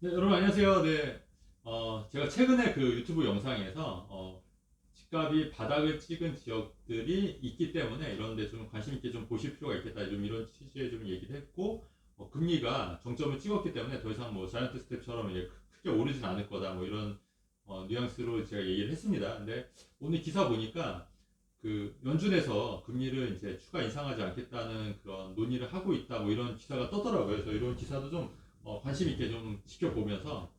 네, 여러분 안녕하세요. 네, 어, 제가 최근에 그 유튜브 영상에서 어, 집값이 바닥을 찍은 지역들이 있기 때문에 이런데 좀 관심 있게 좀 보실 필요가 있겠다. 좀 이런 취지의 좀 얘기를 했고 어, 금리가 정점을 찍었기 때문에 더 이상 뭐 자이언트 스텝처럼 이제 크- 크게 오르진 않을 거다. 뭐 이런 어, 뉘앙스로 제가 얘기를 했습니다. 근데 오늘 기사 보니까 그 연준에서 금리를 이제 추가 인상하지 않겠다는 그런 논의를 하고 있다. 뭐 이런 기사가 떠더라고요. 그래서 이런 기사도 좀 어, 관심 있게 좀 지켜보면서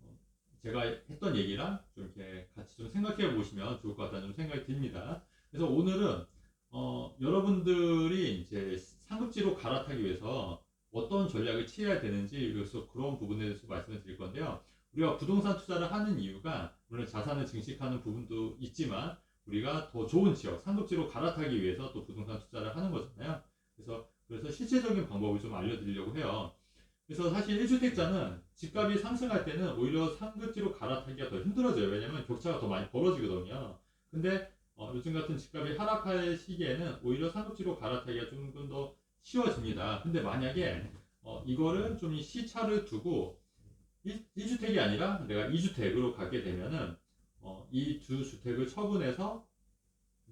어, 제가 했던 얘기랑 좀 이렇게 같이 좀 생각해 보시면 좋을 것 같다는 좀 생각이 듭니다. 그래서 오늘은 어, 여러분들이 이제 상급지로 갈아타기 위해서 어떤 전략을 취해야 되는지 그래서 그런 부분에 대해서 말씀을 드릴 건데요. 우리가 부동산 투자를 하는 이유가 물론 자산을 증식하는 부분도 있지만 우리가 더 좋은 지역, 상급지로 갈아타기 위해서 또 부동산 투자를 하는 거잖아요. 그래서 그래서 실제적인 방법을 좀 알려드리려고 해요. 그래서 사실 1주택자는 집값이 상승할 때는 오히려 상급지로 갈아타기가 더 힘들어져요. 왜냐면 격차가 더 많이 벌어지거든요. 근데 어, 요즘 같은 집값이 하락할 시기에는 오히려 상급지로 갈아타기가 조금 더 쉬워집니다. 근데 만약에 어, 이거를 좀 시차를 두고 1, 1주택이 아니라 내가 2주택으로 가게 되면은 어, 이 두 주택을 처분해서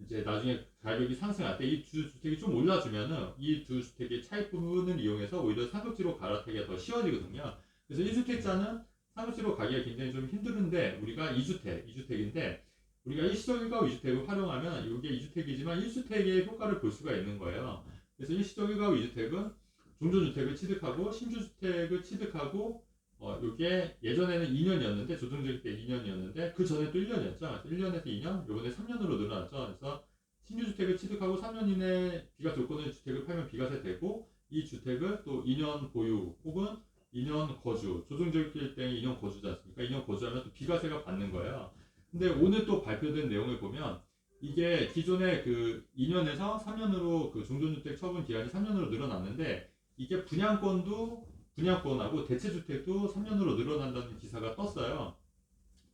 이제 나중에 가격이 상승할 때 이 두 주택이 좀 올라주면은 이 두 주택의 차익 부분을 이용해서 오히려 상급지로 갈아타기가 더 쉬워지거든요. 그래서 1주택자는 상급지로 가기가 굉장히 좀 힘드는데 우리가 2주택, 2주택인데 우리가 일시적일가 2주택을 활용하면 이게 2주택이지만 1주택의 효과를 볼 수가 있는 거예요. 그래서 일시적일가 2주택은 종전주택을 취득하고 신주주택을 취득하고 어, 요게 예전에는 2년이었는데 조정적일 때 2년이었는데 그 전에 또 1년이었죠. 1년에서 2년, 요번에 3년으로 늘어났죠. 그래서 신규 주택을 취득하고 3년 이내 비과 조건의 주택을 팔면 비과세 되고 이 주택을 또 2년 보유 혹은 2년 거주, 조정적일 때 2년 거주지 않습니까? 2년 거주하면 또 비과세가 받는 거예요. 근데 오늘 또 발표된 내용을 보면 이게 기존에 그 2년에서 3년으로 그 종전주택 처분 기간이 3년으로 늘어났는데 이게 분양권도 분양권하고 대체주택도 3년으로 늘어난다는 기사가 떴어요.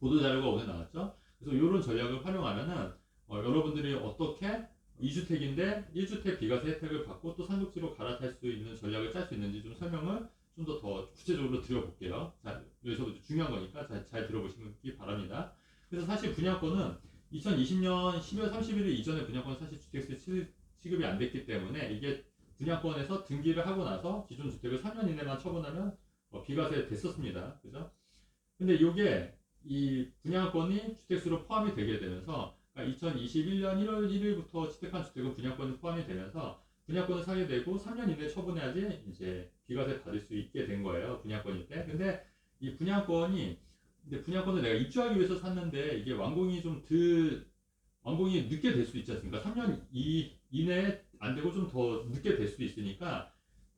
보도자료가 오늘 나왔죠. 그래서 이런 전략을 활용하면은 어, 여러분들이 어떻게 2주택인데 1주택 비과세 혜택을 받고 또 상급지로 갈아탈 수 있는 전략을 짤 수 있는지 좀 설명을 좀 더 더 구체적으로 드려볼게요. 자, 여기서부터 중요한 거니까 잘, 잘 들어보시기 바랍니다. 그래서 사실 분양권은 2020년 12월 31일 이전에 분양권 사실 주택세 치- 취급이 안 됐기 때문에 이게 분양권에서 등기를 하고 나서 기존 주택을 3년 이내만 처분하면 어, 비과세 됐었습니다. 그죠? 근데 이게 이 분양권이 주택수로 포함이 되게 되면서 그러니까 2021년 1월 1일부터 취득한 주택은 분양권이 포함이 되면서 분양권을 사게 되고 3년 이내에 처분해야지 이제 비과세 받을 수 있게 된 거예요. 분양권일 때. 근데 이 분양권이 근데 분양권을 내가 입주하기 위해서 샀는데 이게 완공이 좀덜 완공이 늦게 될 수도 있지 않습니까? 3년 이, 이내에 안 되고 좀 더 늦게 될 수도 있으니까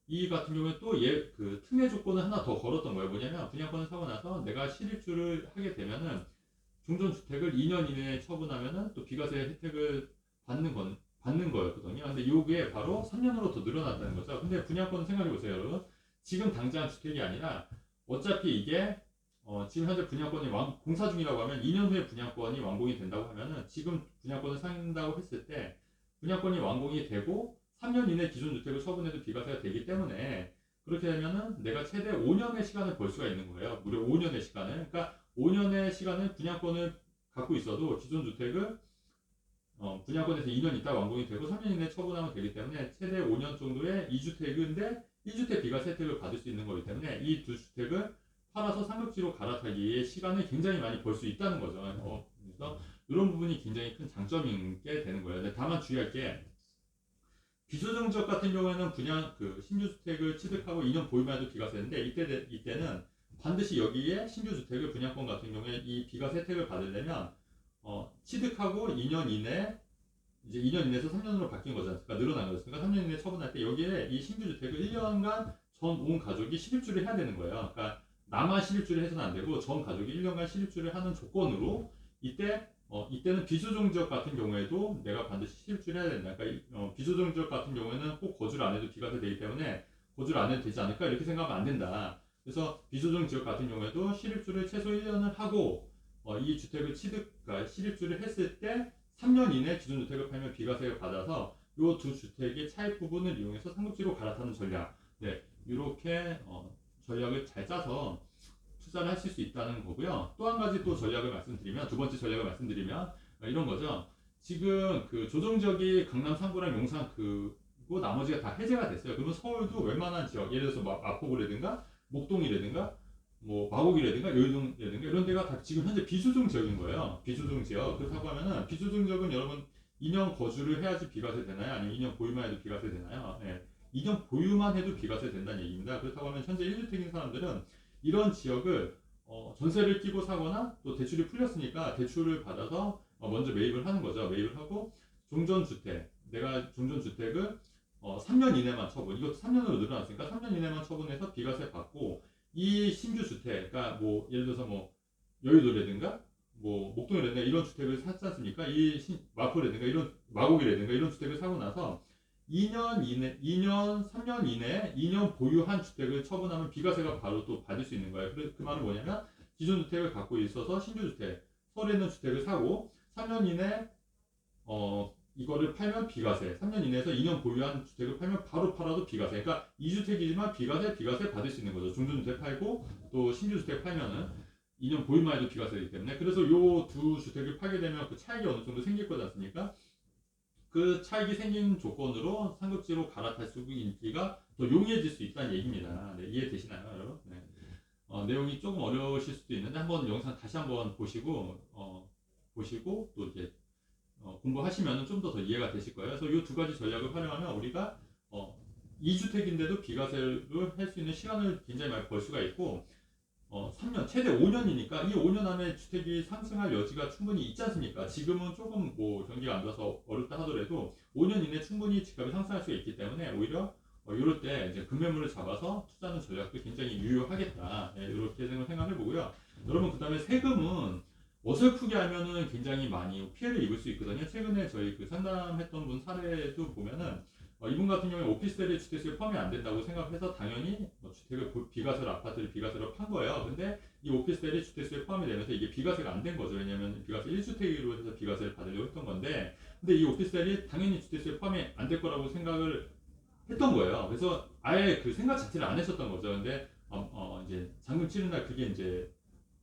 이 같은 경우에 또얘그 특례 조건을 하나 더 걸었던 거예요. 뭐냐면 분양권을 사고 나서 내가 실입주를 하게 되면은 종전주택을 2년 이내에 처분하면은 또 비과세 혜택을 받는 건 받는 거였거든요. 근데 이게 바로 3년으로 더 늘어났다는 거죠. 근데 분양권은 생각해 보세요, 여러분. 지금 당장 주택이 아니라 어차피 이게 어, 지금 현재 분양권이 완, 공사 중이라고 하면 2년 후에 분양권이 완공이 된다고 하면은 지금 분양권을 산다고 했을 때 분양권이 완공이 되고 3년 이내 기존 주택을 처분해도 비과세가 되기 때문에 그렇게 되면은 내가 최대 5년의 시간을 벌 수가 있는 거예요. 무려 5년의 시간을. 그러니까 5년의 시간을 분양권을 갖고 있어도 기존 주택을 어, 분양권에서 2년 있다 완공이 되고 3년 이내에 처분하면 되기 때문에 최대 5년 정도의 2주택인데 1주택 비과세 혜택을 받을 수 있는 거기 때문에 이 두 주택을 팔아서 상급지로 갈아타기에 시간을 굉장히 많이 벌 수 있다는 거죠. 어, 그래서 이런 부분이 굉장히 큰 장점인 게 되는 거예요. 다만 주의할 게 비조정 지역 같은 경우에는 분양 그 신규 주택을 취득하고 2년 보유만 해도 비과세인데 이때 이때는 반드시 여기에 신규 주택을 분양권 같은 경우에 이 비과세 혜택을 받으려면 어, 취득하고 2년 이내 이제 2년 이내에서 3년으로 바뀐 거잖아요. 그러니까 늘어난 거였으니까 3년 이내 처분할 때 여기에 이 신규 주택을 1년간 전 온 가족이 실입주를 해야 되는 거예요. 그러니까 나만 실입주를 해서는 안 되고 전 가족이 1년간 실입주를 하는 조건으로 이때 어, 이때는 비조정 지역 같은 경우에도 내가 반드시 실입주를 해야 된다. 그러니까 이- 어, 비조정 지역 같은 경우에는 꼭 거주를 안 해도 비과세 되기 때문에 거주를 안 해도 되지 않을까 이렇게 생각하면 안 된다. 그래서 비조정 지역 같은 경우에도 실입주를 최소 1년을 하고 어, 이 주택을 취득, 그러니까 실입주를 했을 때 3년 이내 기존 주택을 팔면 비과세를 받아서 이 두 주택의 차익 부분을 이용해서 상급지로 갈아타는 전략. 네, 이렇게 어, 전략을 잘 짜서 투자를 하실 수 있다는 거고요. 또 한 가지 또 전략을 말씀드리면 두 번째 전략을 말씀드리면 어, 이런 거죠. 지금 그 조정적이 강남 3구랑 용산 그고 나머지가 다 해제가 됐어요. 그러면 서울도 웬만한 지역, 예를 들어서 마- 마포구라든가 목동이라든가 뭐 마곡이라든가 여의도라든가 이런 데가 다 지금 현재 비조정 지역인 거예요. 비조정 지역. 그렇다고 하면은 비조정 지역은 여러분 2년 거주를 해야지 비과세 되나요? 아니면 2년 보유만 해도 비과세 되나요? 예. 2년 보유만 해도 비과세 된다는 얘기입니다. 그렇다고 하면 현재 1주택인 사람들은 이런 지역을 어, 전세를 끼고 사거나 또 대출이 풀렸으니까 대출을 받아서 어, 먼저 매입을 하는 거죠. 매입을 하고 종전주택, 내가 종전주택을 어, 3년 이내만 처분, 이것도 3년으로 늘어났으니까 3년 이내만 처분해서 비과세 받고 이 신규 주택, 그러니까 뭐 예를 들어서 뭐 여의도라든가 뭐 목동이라든가 이런 주택을 샀지 않습니까? 이 신, 마포라든가 이런 마곡이라든가 이런 주택을 사고 나서 2년 이내, 2년, 3년 이내에 2년 보유한 주택을 처분하면 비과세가 바로 또 받을 수 있는 거예요. 그, 그 말은 뭐냐면 기존 주택을 갖고 있어서 신규 주택, 서울에 있는 주택을 사고 3년 이내 어 이거를 팔면 비과세, 3년 이내에서 2년 보유한 주택을 팔면 바로 팔아도 비과세. 그러니까 2주택이지만 비과세, 비과세 받을 수 있는 거죠. 중전주택 팔고 또 신규 주택 팔면은 2년 보유만 해도 비과세이기 때문에 그래서 요 두 주택을 팔게 되면 그 차익이 어느 정도 생길 거지 않습니까? 그 차익이 생긴 조건으로 상급지로 갈아탈 수 있기가 더 용이해질 수 있다는 얘기입니다. 네, 이해되시나요, 여러분? 네. 어, 내용이 조금 어려우실 수도 있는데 한번 영상 다시 한번 보시고 어, 보시고 또 이제 어, 공부하시면 좀 더 더 이해가 되실 거예요. 그래서 이 두 가지 전략을 활용하면 우리가 어, 2주택인데도 비과세를 할 수 있는 시간을 굉장히 많이 벌 수가 있고 어, 3년, 최대 5년이니까 이 5년 안에 주택이 상승할 여지가 충분히 있지 않습니까? 지금은 조금 뭐 경기가 안 좋아서 어렵다 하더라도 5년 이내 충분히 집값이 상승할 수가 있기 때문에 오히려 어, 이럴 때 이제 금매물을 잡아서 투자하는 전략도 굉장히 유효하겠다. 예, 이렇게 생각해 보고요. 여러분 그 다음에 세금은 어설프게 하면은 굉장히 많이 피해를 입을 수 있거든요. 최근에 저희 그 상담했던 분 사례도 보면은 어, 이분 같은 경우에 오피스텔이 주택수에 포함이 안 된다고 생각해서 당연히 뭐 주택을 보- 비과세로 아파트를 비과세로 판 거예요. 근데 이 오피스텔이 주택수에 포함이 되면서 이게 비과세가 안 된 거죠. 왜냐하면 비과세 1주택으로 해서 비과세를 받으려고 했던 건데 근데 이 오피스텔이 당연히 주택수에 포함이 안 될 거라고 생각을 했던 거예요. 그래서 아예 그 생각 자체를 안 했었던 거죠. 근데 어, 어, 이제 잔금 치는 날 그게 이제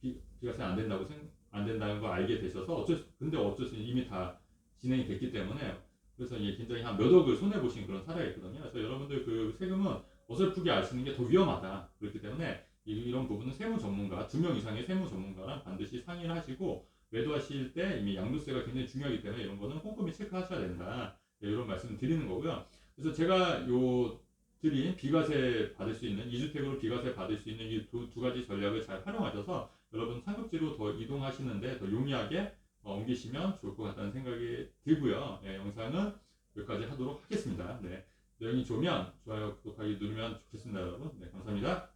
비, 비과세 안 된다고 생, 안 된다는 걸 알게 되셔서 어쩔 수, 근데 어쩔 수 이미 다 진행이 됐기 때문에 그래서 이게 굉장히 한 몇 억을 손해 보신 그런 사례가 있거든요. 그래서 여러분들 그 세금은 어설프게 아시는 게 더 위험하다. 그렇기 때문에 이- 이런 부분은 세무 전문가 두 명 이상의 세무 전문가랑 반드시 상의를 하시고 매도하실 때 이미 양도세가 굉장히 중요하기 때문에 이런 거는 꼼꼼히 체크하셔야 된다. 네, 이런 말씀 드리는 거고요. 그래서 제가 요 드린 비과세 받을 수 있는 2주택으로 비과세 받을 수 있는 이두두 가지 전략을 잘 활용하셔서 여러분 상급지로 더 이동하시는데 더 용이하게 어, 옮기시면 좋을 것 같다는 생각이 들고요. 네, 영상은 여기까지 하도록 하겠습니다. 네, 내용이 좋으면 좋아요, 구독하기 누르면 좋겠습니다, 여러분. 네, 감사합니다.